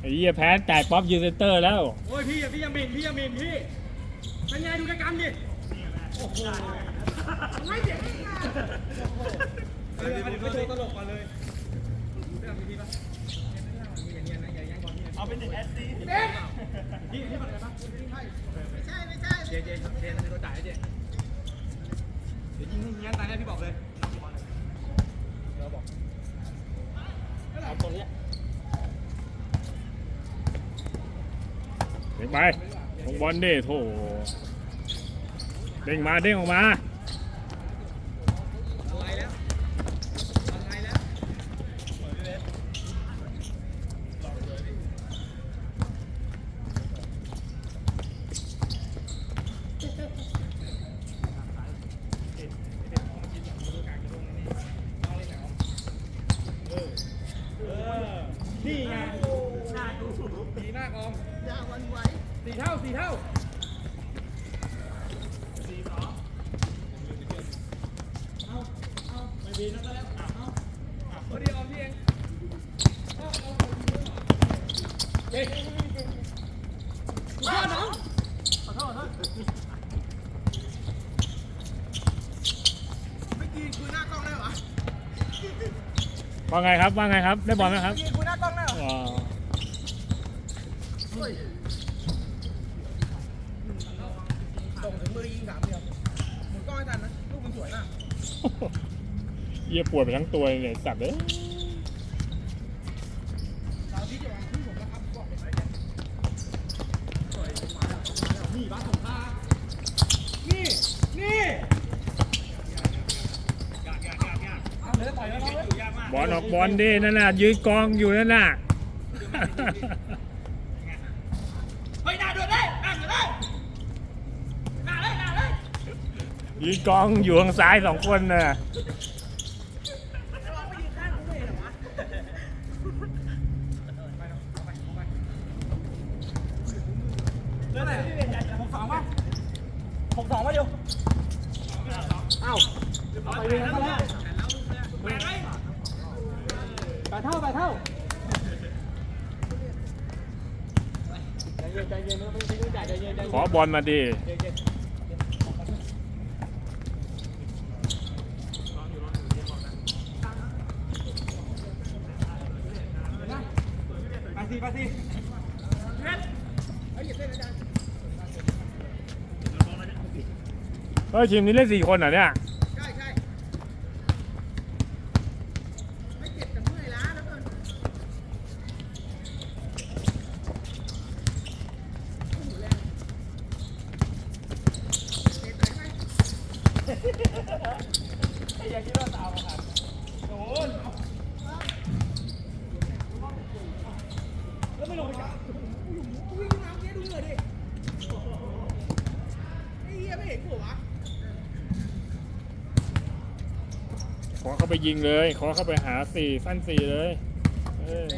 ไอ้เหี้ยแพ้จ่ายป๊อปยูเซนเตอร์แล้ว โอ้ยพี่อะพี่ยังมินพี่ยังมินพี่ เป็นไงดูกระกำดิ โอ้โหไม่เจ็บเออไม่โชว์ตลกก่อนเลยไม่เอาพี่ปะอย่าเนียนนะอย่าแย่งบอลพี่เอาเป็นหนึ่งแอสซีเด็กพี่พี่มาอะไรปะไม่ใช่ไม่ใช่เจเจเจมันจะโดนด่าไอ้เจเดี๋ยวยิงให้เฮี้ยนตายแน่พี่บอกเลยเดี๋ยวบอกเอาตรงนี้ ไปของบอลดิโถเด้งมาเด้งออกมานี่ไง ดูดีมากออมยาวันไหวสี่เท่าสี่เท่าสี่สองเอาเอาไม่ดีนะก็แล้วเอาเอาเอาพอดีออมพี่เองเอาเอาเด็กว้าน้องขอโทษขอโทษไม่กินคุยหน้ากล้องได้หรอว่าไงครับว่าไงครับได้บอลไหมครับกินคุยหน้ากล้องได้หรอว้าว ส่งถึงมือยิงสามเดียวหมุนกล้องให้ทันนะลูกมันสวยมากเหี้ยปวดไปทั้งตัวเลยสัตว์เอ้ยเราที่จะวางที่ผมนะครับบอกเลยนะสวยมาแล้วมาแล้วนี่บ้านสงขลานี่นี่เอาเลยต่อยแล้วเว้ยยากมากบอลออกบอลดินั่นน่ะยืนกองอยู่นั่นน่ะ เฮ้ยหน้าด้วยได้หน้าด้วยได้หน้าเลยหน้าเลย ยืนกองอยู่ทางซ้ายสองคนน่ะแล้วเราไปยืนข้างกูไม่เห็นเหรอวะไปเนาะเอาไปเอาไปเรื่องอะหกสองวะหกสองวะเดียวเอ้าไปเวียนแล้วแปดเท่าแปดเท่าขอบอลมาดิ ใจเย็นไปสิไปสิ เฮ้ยเหยียบเส้นอาจารย์เฮ้ยทีมนี้เล่นสี่คนเหรอเนี่ยใช่ใช่ไม่เจ็บแต่เมื่อยล้าแล้วกันอย่าคิดว่าตามมาครับโดน แล้วไม่ลงไปจับวิ่งน้ำเนี้ยดูเหงื่อดิไอ้เหี้ยไม่เห็นกูวะขอเข้าไปยิงเลย ขอเข้าไปหาสี่สั้นสี่เลยเออ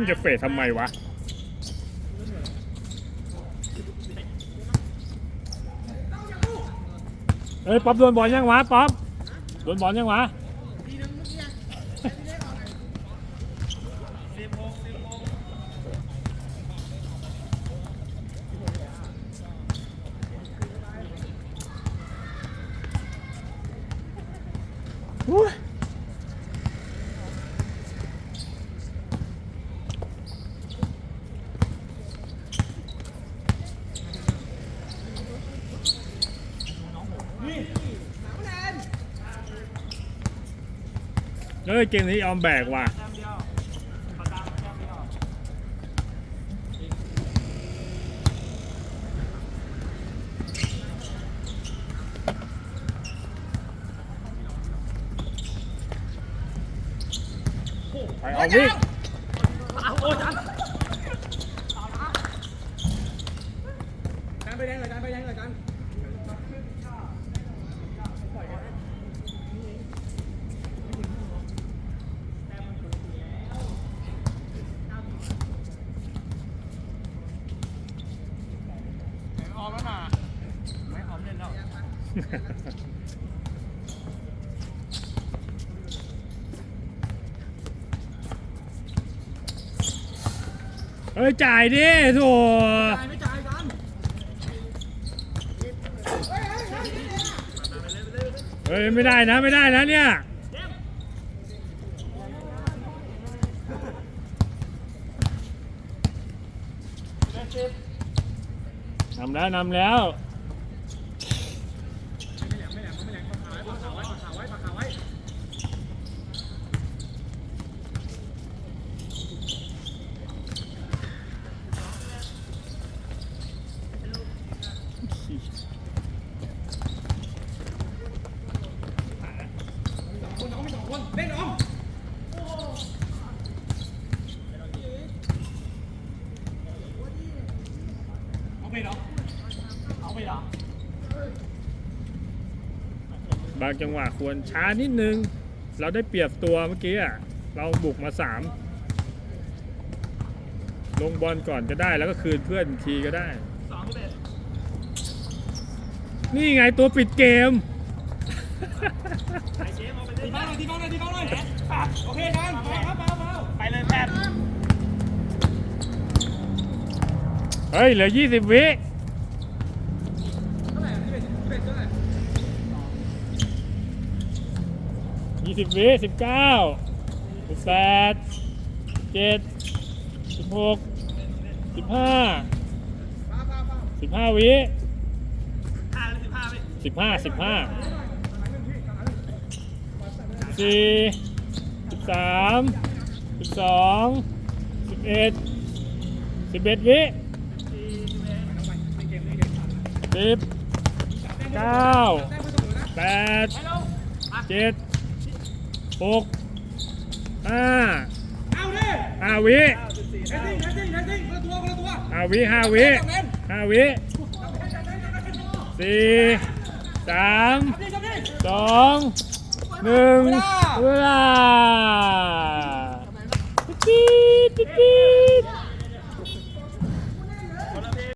มึงจะเฟดทำไมวะเฮ้ยป๊อปโดนบอลยังวะป๊อปโดนบอลยังวะทีนึงเมื่อกี้อ้ที่ได้ออกไหนสิบหกสิบหก อุ๊ย นี่หนาวแนน เฮ้ยเกมนี้ยอมแบกว่ะไปเอาวิ่งเอาโอ้จันจังเลยจันไปแดงเลยจัน เฮ้ยจ่ายดิโถจ่ายไม่จ่ายกันเฮ้ยไม่ได้นะไม่ได้นะเนี่ยนำแล้วนำแล้ว ไม่แหลมไม่แหลมไม่แหลมปากขาไว้ปากขาไว้ปากขาไว้ปากขาไว้ คนน้องไม่สองคนเล่นน้องเอาไปเหรอเอาไปเหรอบางจังหวะควรช้านิดนึง เราได้เปรียบตัวเมื่อกี้อะเราบุกมาสามลงบอลก่อนก็ได้แล้วก็คืนเพื่อนอีกทีก็ได้สองที่เป็นนี่ไงตัวปิดเกมไอเชฟเอาไปเลยทีบ้างหน่อยทีบ้างหน่อยทีบ้างหน่อยโอเคกันไปครับเปล่าเปล่าไปเลยแพทเฮ้ย เหลือ 20 วิ 20วิ19 18 7 16 15เปล่าเปล่าเปล่า15วิบห้าสิบห้าไปสิบห้าสิบห้าสี่สิบสามสิบสองสิบเอ็ดสิบเอ็ดวิสิบเก้าแปดเจ็ด หกห้าเอาดิห้าวิแทนซิ่งแทนซิ่งแทนซิ่งคนละตัวคนละตัวห้าวิห้าวิห้าวิสี่สามนี่ครับนี่สองหนึ่งเวลาเวลาติ๊ดติ๊ดติ๊ด